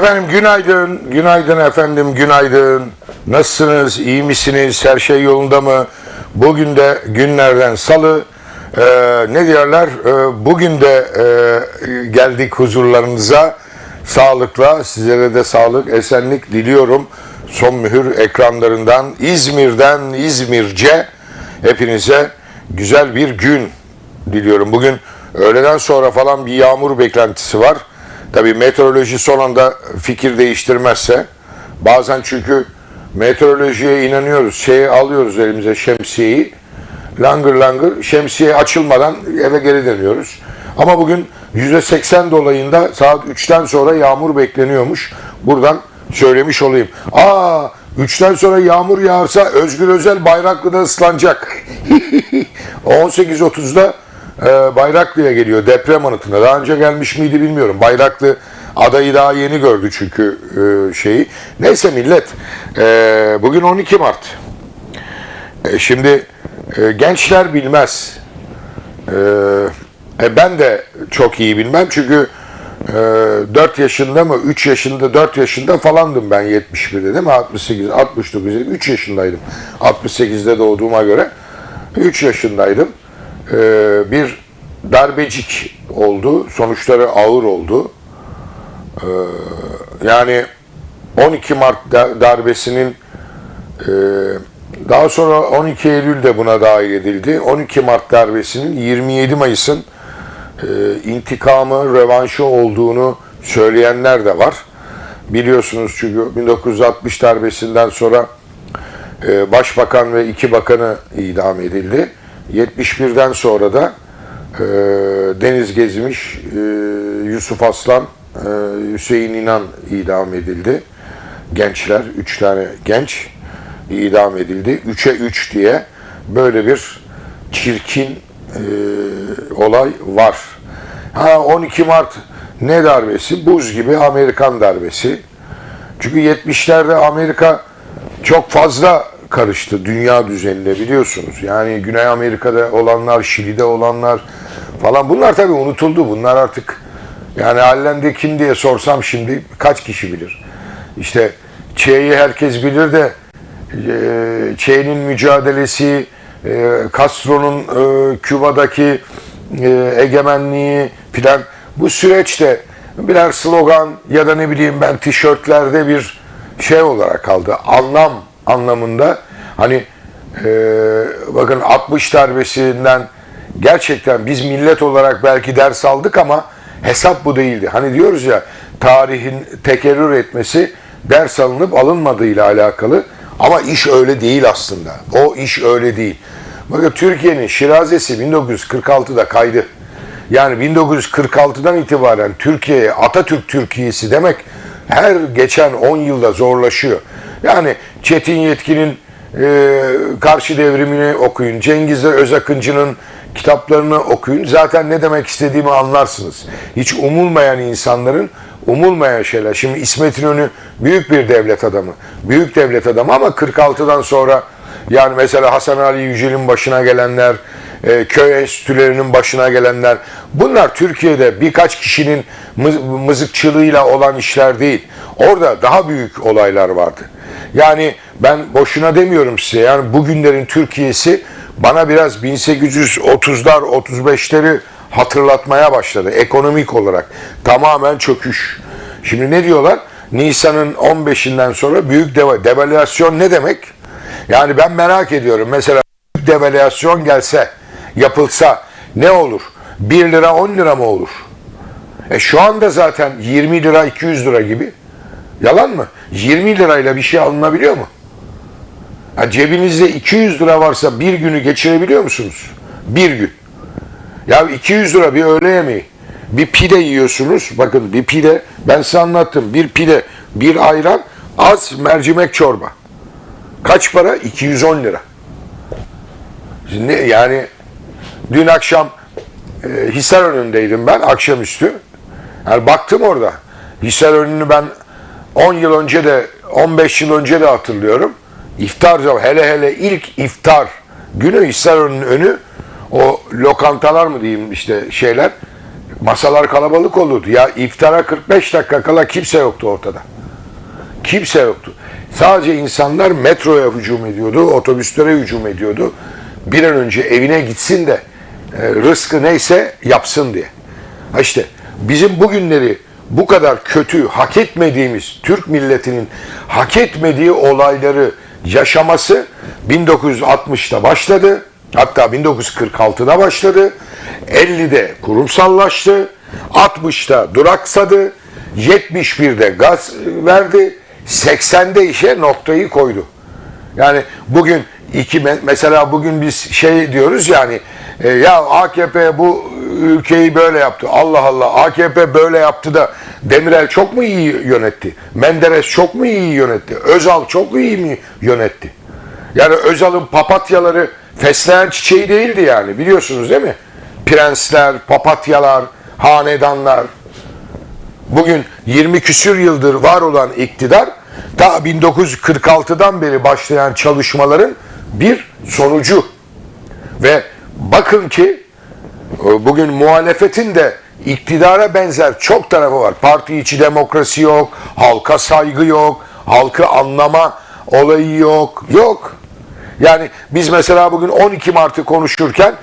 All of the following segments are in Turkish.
Efendim günaydın, günaydın efendim, günaydın. Nasılsınız, iyi misiniz, her şey yolunda mı? Bugün de günlerden salı, Ee, ne diyorlar, Ee, bugün de e, geldik huzurlarınıza. Sağlıkla, sizlere de sağlık, esenlik diliyorum. Son mühür ekranlarından, İzmir'den İzmirce hepinize güzel bir gün diliyorum. Bugün öğleden sonra falan bir yağmur beklentisi var. Tabii meteoroloji son anda fikir değiştirmezse bazen çünkü meteorolojiye inanıyoruz. Şeyi alıyoruz elimize şemsiyeyi. Langır langır şemsiye açılmadan eve geri dönüyoruz. Ama bugün %80 dolayında saat 3'ten sonra yağmur bekleniyormuş. Buradan söylemiş olayım. Aa 3'ten sonra yağmur yağarsa Özgür Özel Bayraklı'da ıslanacak. 18.30'da e, Bayraklı'ya geliyor deprem anıtına. Daha önce gelmiş miydi bilmiyorum. Bayraklı adayı daha yeni gördü çünkü e, şeyi. Neyse millet e, bugün 12 Mart. E, şimdi e, gençler bilmez. E, e, ben de çok iyi bilmem çünkü e, 4 yaşında mı 3 yaşında 4 yaşında falandım ben 71'de değil mi 68 69 3 yaşındaydım 68'de doğduğuma göre 3 yaşındaydım E, bir darbecik oldu sonuçları ağır oldu E, yani 12 Mart da- darbesinin e, daha sonra 12 Eylül de buna dahil edildi. 12 Mart darbesinin 27 Mayıs'ın e, intikamı, revanşı olduğunu söyleyenler de var. Biliyorsunuz çünkü 1960 darbesinden sonra e, başbakan ve iki bakanı idam edildi. 71'den sonra da e, Deniz Gezmiş, e, Yusuf Aslan, e, Hüseyin İnan idam edildi. Gençler, üç tane genç idam edildi. Üçe üç diye böyle bir çirkin e, olay var. Ha 12 Mart ne darbesi? Buz gibi Amerikan darbesi. Çünkü 70'lerde Amerika çok fazla karıştı dünya düzenine biliyorsunuz. Yani Güney Amerika'da olanlar, Şili'de olanlar falan bunlar tabii unutuldu. Bunlar artık yani hallendi kim diye sorsam şimdi kaç kişi bilir? İşte Çe'yi herkes bilir de e, Çe'nin mücadelesi, e, Castro'nun e, Küba'daki egemenliği filan bu süreçte birer slogan ya da ne bileyim ben tişörtlerde bir şey olarak kaldı. Anlam anlamında hani e, bakın 60 darbesinden gerçekten biz millet olarak belki ders aldık ama hesap bu değildi. Hani diyoruz ya tarihin tekerrür etmesi ders alınıp alınmadığıyla alakalı ama iş öyle değil aslında. O iş öyle değil. Bakın Türkiye'nin şirazesi 1946'da kaydı. Yani 1946'dan itibaren Türkiye'ye Atatürk Türkiye'si demek her geçen 10 yılda zorlaşıyor. Yani Çetin Yetkin'in e, karşı devrimini okuyun. Cengiz Özakıncı'nın kitaplarını okuyun. Zaten ne demek istediğimi anlarsınız. Hiç umulmayan insanların umulmayan şeyler. Şimdi İsmet İnönü büyük bir devlet adamı. Büyük devlet adamı ama 46'dan sonra yani mesela Hasan Ali Yücel'in başına gelenler, e, köy enstitülerinin başına gelenler bunlar Türkiye'de birkaç kişinin mız- mızıkçılığıyla olan işler değil. Orada daha büyük olaylar vardı. Yani ben boşuna demiyorum size yani bugünlerin Türkiye'si bana biraz 1830'lar 35'leri hatırlatmaya başladı ekonomik olarak. Tamamen çöküş. Şimdi ne diyorlar? Nisan'ın 15'inden sonra büyük deva devalüasyon ne demek? Yani ben merak ediyorum. Mesela büyük devalüasyon gelse, yapılsa ne olur? 1 lira 10 lira mı olur? E şu anda zaten 20 lira 200 lira gibi. Yalan mı? 20 lirayla bir şey alınabiliyor mu? Ha, cebinizde 200 lira varsa bir günü geçirebiliyor musunuz? Bir gün. Ya 200 lira bir öğle yemeği. Bir pide yiyorsunuz. Bakın bir pide. Ben size anlattım. Bir pide, bir ayran, az mercimek çorba. Kaç para? 210 lira. Şimdi yani dün akşam e, Hisar önündeydim ben akşamüstü. Yani baktım orada. Hisar önünü ben 10 yıl önce de 15 yıl önce de hatırlıyorum. İftar zamanı hele hele ilk iftar günü Hisarönü'nün önü o lokantalar mı diyeyim işte şeyler Masalar kalabalık olurdu. Ya iftara 45 dakika kala kimse yoktu ortada. Kimse yoktu. Sadece insanlar metroya hücum ediyordu, otobüslere hücum ediyordu. Bir an önce evine gitsin de rızkı neyse yapsın diye. Ha işte bizim bugünleri bu kadar kötü, hak etmediğimiz Türk milletinin hak etmediği olayları yaşaması 1960'ta başladı. Hatta 1946'da başladı. 50'de kurumsallaştı. 60'ta duraksadı. 71'de gaz verdi. 80'de işe noktayı koydu. Yani bugün iki me- mesela bugün biz şey diyoruz yani e, ya AKP bu ülkeyi böyle yaptı. Allah Allah AKP böyle yaptı da Demirel çok mu iyi yönetti? Menderes çok mu iyi yönetti? Özal çok iyi mi yönetti? Yani Özal'ın papatyaları fesleğen çiçeği değildi yani biliyorsunuz değil mi? Prensler, papatyalar, hanedanlar. Bugün 20 küsür yıldır var olan iktidar ta 1946'dan beri başlayan çalışmaların bir sonucu. Ve bakın ki e, bugün muhalefetin de iktidara benzer çok tarafı var. Parti içi demokrasi yok, halka saygı yok, halkı anlama olayı yok. Yok. Yani biz mesela bugün 12 Mart'ı konuşurken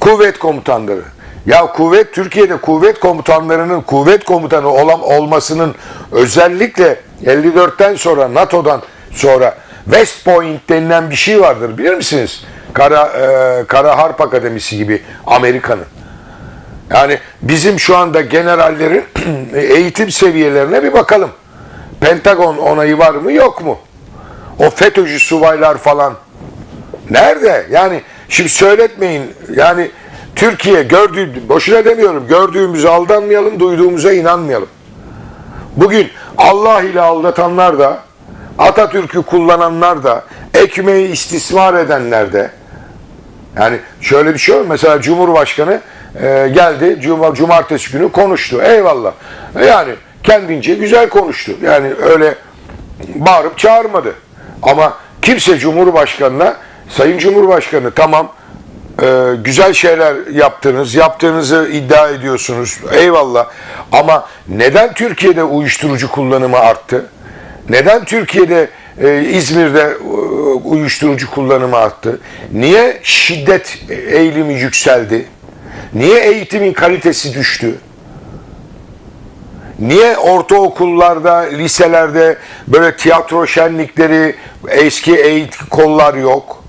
kuvvet komutanları. Ya kuvvet Türkiye'de kuvvet komutanlarının kuvvet komutanı olan olmasının özellikle 54'ten sonra NATO'dan sonra West Point denilen bir şey vardır bilir misiniz? Kara e, Kara Harp Akademisi gibi Amerika'nın. Yani bizim şu anda generallerin eğitim seviyelerine bir bakalım. Pentagon onayı var mı yok mu? O FETÖ'cü subaylar falan Nerede? Yani şimdi söyletmeyin. Yani Türkiye gördüğü, boşuna demiyorum. Gördüğümüze aldanmayalım, duyduğumuza inanmayalım. Bugün Allah ile aldatanlar da, Atatürk'ü kullananlar da, ekmeği istismar edenler de, yani şöyle bir şey var. Mesela Cumhurbaşkanı e, geldi, Cuma, cumartesi günü konuştu. Eyvallah. Yani kendince güzel konuştu. Yani öyle bağırıp çağırmadı. Ama kimse Cumhurbaşkanı'na Sayın Cumhurbaşkanı tamam e, güzel şeyler yaptınız, yaptığınızı iddia ediyorsunuz. Eyvallah. Ama neden Türkiye'de uyuşturucu kullanımı arttı? Neden Türkiye'de e, İzmir'de e, uyuşturucu kullanımı arttı? Niye şiddet eğilimi yükseldi? Niye eğitimin kalitesi düştü? Niye ortaokullarda, liselerde böyle tiyatro şenlikleri, eski eğitim kollar yok?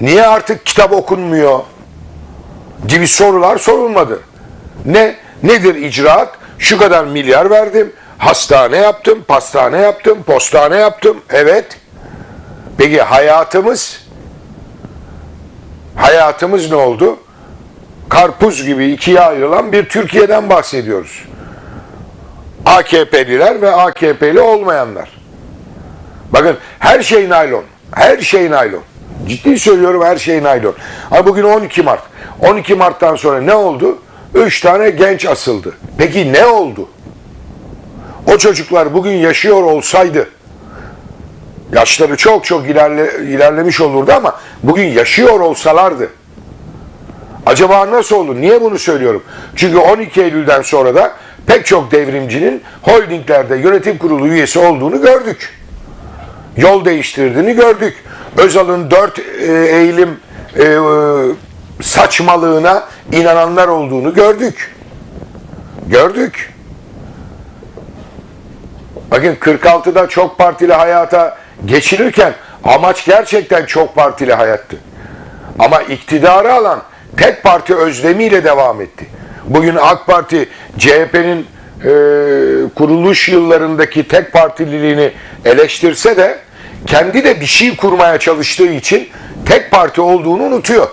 Niye artık kitap okunmuyor? Gibi sorular sorulmadı. Ne nedir icraat? Şu kadar milyar verdim. Hastane yaptım, pastane yaptım, postane yaptım. Evet. Peki hayatımız hayatımız ne oldu? Karpuz gibi ikiye ayrılan bir Türkiye'den bahsediyoruz. AKP'liler ve AKP'li olmayanlar. Bakın her şey naylon. Her şey naylon. Ciddi söylüyorum her şey naylon. Ama bugün 12 Mart. 12 Mart'tan sonra ne oldu? 3 tane genç asıldı. Peki ne oldu? O çocuklar bugün yaşıyor olsaydı yaşları çok çok ilerle, ilerlemiş olurdu ama bugün yaşıyor olsalardı acaba nasıl oldu? Niye bunu söylüyorum? Çünkü 12 Eylül'den sonra da pek çok devrimcinin holdinglerde yönetim kurulu üyesi olduğunu gördük. Yol değiştirdiğini gördük. Özal'ın dört e, eğilim e, e, saçmalığına inananlar olduğunu gördük. Gördük. Bakın 46'da çok partili hayata geçilirken amaç gerçekten çok partili hayattı. Ama iktidarı alan tek parti özlemiyle devam etti. Bugün AK Parti CHP'nin e, kuruluş yıllarındaki tek partililiğini eleştirse de kendi de bir şey kurmaya çalıştığı için tek parti olduğunu unutuyor.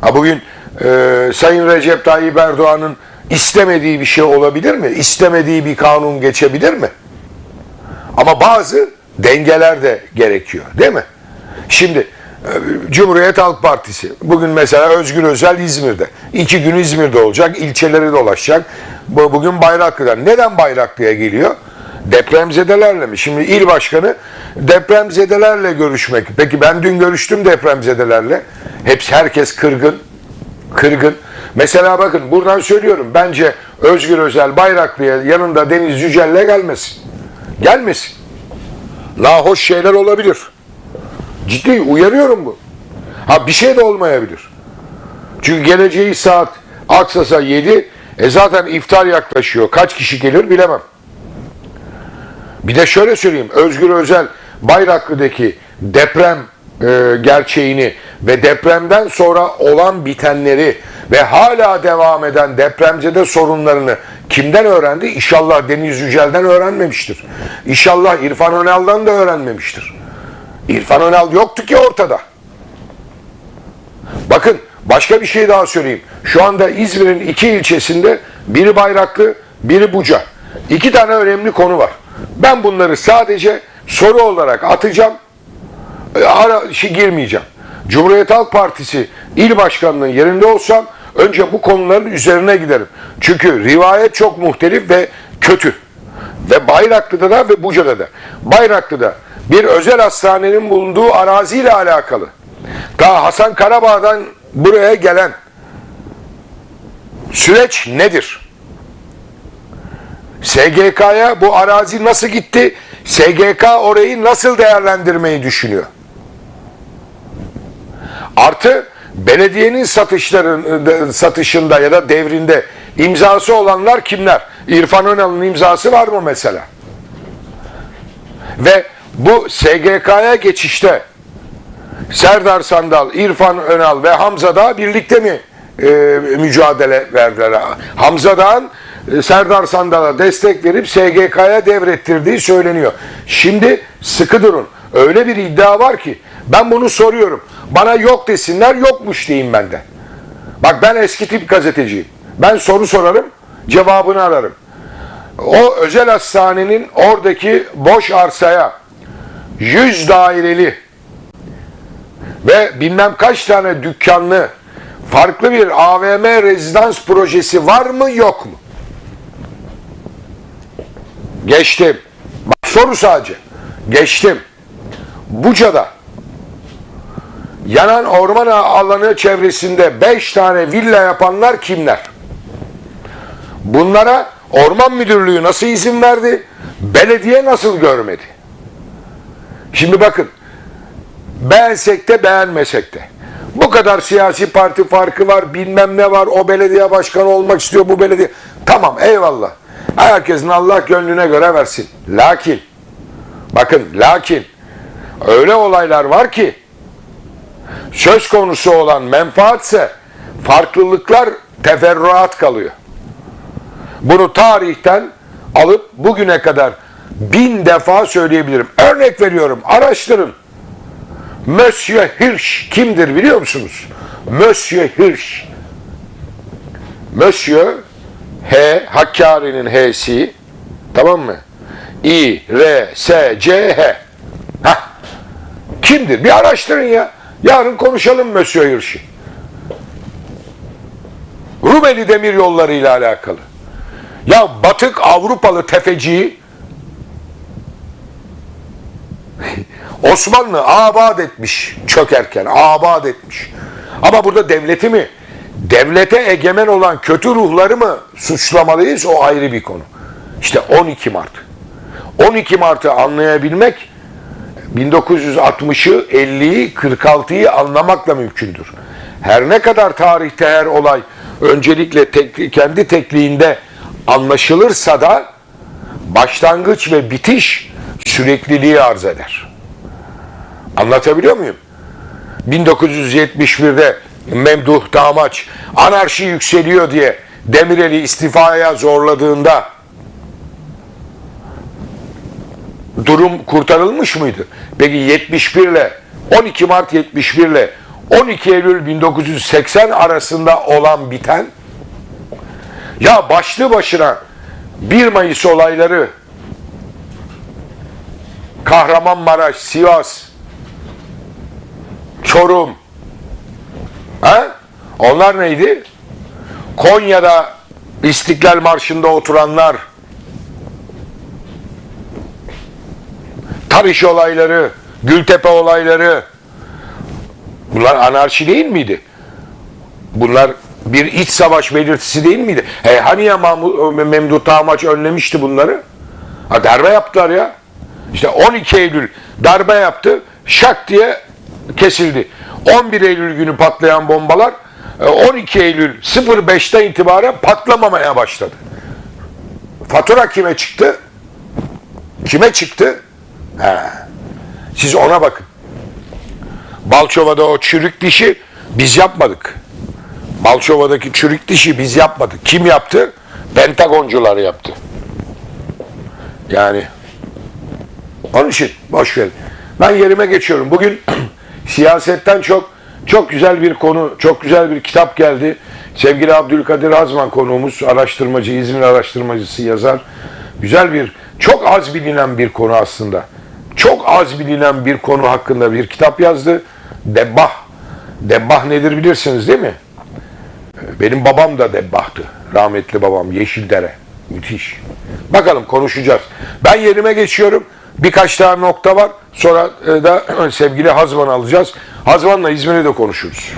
Ha bugün e, Sayın Recep Tayyip Erdoğan'ın istemediği bir şey olabilir mi? İstemediği bir kanun geçebilir mi? Ama bazı dengeler de gerekiyor değil mi? Şimdi e, Cumhuriyet Halk Partisi bugün mesela Özgür Özel İzmir'de. iki gün İzmir'de olacak, ilçeleri dolaşacak. Bu- Bugün Bayraklı'dan. Neden Bayraklı'ya geliyor? Depremzedelerle mi? Şimdi il başkanı depremzedelerle görüşmek. Peki ben dün görüştüm depremzedelerle. Hepsi herkes kırgın. Kırgın. Mesela bakın buradan söylüyorum. Bence Özgür Özel Bayraklı'ya yanında Deniz Yücel'le gelmesin. Gelmesin. La hoş şeyler olabilir. Ciddi uyarıyorum bu. Ha bir şey de olmayabilir. Çünkü geleceği saat aksasa 7. E zaten iftar yaklaşıyor. Kaç kişi gelir bilemem. Bir de şöyle söyleyeyim. Özgür Özel Bayraklı'daki deprem e, gerçeğini ve depremden sonra olan bitenleri ve hala devam eden depremzede sorunlarını kimden öğrendi? İnşallah Deniz Yücel'den öğrenmemiştir. İnşallah İrfan Önal'dan da öğrenmemiştir. İrfan Önal yoktu ki ortada. Bakın başka bir şey daha söyleyeyim. Şu anda İzmir'in iki ilçesinde biri Bayraklı, biri Buca. İki tane önemli konu var. Ben bunları sadece soru olarak atacağım. E, Ara, şey, girmeyeceğim. Cumhuriyet Halk Partisi il başkanının yerinde olsam önce bu konuların üzerine giderim. Çünkü rivayet çok muhtelif ve kötü. Ve Bayraklı'da da ve Buca'da da. Bayraklı'da bir özel hastanenin bulunduğu araziyle alakalı. Ta Hasan Karabağ'dan buraya gelen süreç nedir? SGK'ya bu arazi nasıl gitti? SGK orayı nasıl değerlendirmeyi düşünüyor? Artı belediyenin satışların satışında ya da devrinde imzası olanlar kimler? İrfan Önal'ın imzası var mı mesela? Ve bu SGK'ya geçişte Serdar Sandal, İrfan Önal ve Hamza Dağ birlikte mi e, mücadele verdiler? Hamza Dağ'ın e, Serdar Sandal'a destek verip SGK'ya devrettirdiği söyleniyor. Şimdi sıkı durun. Öyle bir iddia var ki ben bunu soruyorum. Bana yok desinler yokmuş diyeyim ben de. Bak ben eski tip gazeteciyim. Ben soru sorarım, cevabını ararım. O özel hastanenin oradaki boş arsaya 100 daireli ve bilmem kaç tane dükkanlı farklı bir AVM rezidans projesi var mı yok mu? Geçtim. Bak soru sadece. Geçtim. Buca'da yanan orman alanı çevresinde 5 tane villa yapanlar kimler? Bunlara orman müdürlüğü nasıl izin verdi? Belediye nasıl görmedi? Şimdi bakın beğensek de beğenmesek de. Bu kadar siyasi parti farkı var, bilmem ne var, o belediye başkanı olmak istiyor, bu belediye. Tamam eyvallah. Herkesin Allah gönlüne göre versin. Lakin, bakın lakin, öyle olaylar var ki, söz konusu olan menfaatse, farklılıklar teferruat kalıyor. Bunu tarihten alıp bugüne kadar bin defa söyleyebilirim. Örnek veriyorum, araştırın. Monsieur Hirsch kimdir biliyor musunuz? Monsieur Hirsch. Monsieur H, Hakkari'nin H'si, tamam mı? I, R, S, C, H. Hah. Kimdir? Bir araştırın ya. Yarın konuşalım Monsieur Hirsch'i. Rumeli demir yolları ile alakalı. Ya batık Avrupalı tefeciyi Osmanlı abad etmiş çökerken abad etmiş. Ama burada devleti mi devlete egemen olan kötü ruhları mı suçlamalıyız o ayrı bir konu. İşte 12 Mart. 12 Mart'ı anlayabilmek 1960'ı, 50'yi, 46'yı anlamakla mümkündür. Her ne kadar tarihte her olay öncelikle tek, kendi tekliğinde anlaşılırsa da başlangıç ve bitiş sürekliliği arz eder. Anlatabiliyor muyum? 1971'de Memduh Damaç anarşi yükseliyor diye Demirel'i istifaya zorladığında durum kurtarılmış mıydı? Peki 71 ile 12 Mart 71 ile 12 Eylül 1980 arasında olan biten ya başlı başına 1 Mayıs olayları Kahramanmaraş, Sivas, Çorum. Ha? Onlar neydi? Konya'da İstiklal Marşı'nda oturanlar, Tarış olayları, Gültepe olayları, bunlar anarşi değil miydi? Bunlar bir iç savaş belirtisi değil miydi? He, hani ya Mahmut, Memduh Tağmaç önlemişti bunları? Ha, darbe yaptılar ya. İşte 12 Eylül darbe yaptı. Şak diye kesildi. 11 Eylül günü patlayan bombalar e, 12 Eylül 05'ten itibaren patlamamaya başladı. Fatura kime çıktı? Kime çıktı? He. Siz ona bakın. Balçova'da o çürük dişi biz yapmadık. Balçova'daki çürük dişi biz yapmadık. Kim yaptı? Pentagoncular yaptı. Yani onun için boş verin. Ben yerime geçiyorum. Bugün siyasetten çok çok güzel bir konu, çok güzel bir kitap geldi. Sevgili Abdülkadir Azman konuğumuz, araştırmacı, İzmir araştırmacısı yazar. Güzel bir, çok az bilinen bir konu aslında. Çok az bilinen bir konu hakkında bir kitap yazdı. Debbah. Debbah nedir bilirsiniz değil mi? Benim babam da debbahtı. Rahmetli babam Yeşildere. Müthiş. Bakalım konuşacağız. Ben yerime geçiyorum. Birkaç tane nokta var. Sonra e, da sevgili Hazman'ı alacağız. Hazman'la İzmir'i de konuşuruz.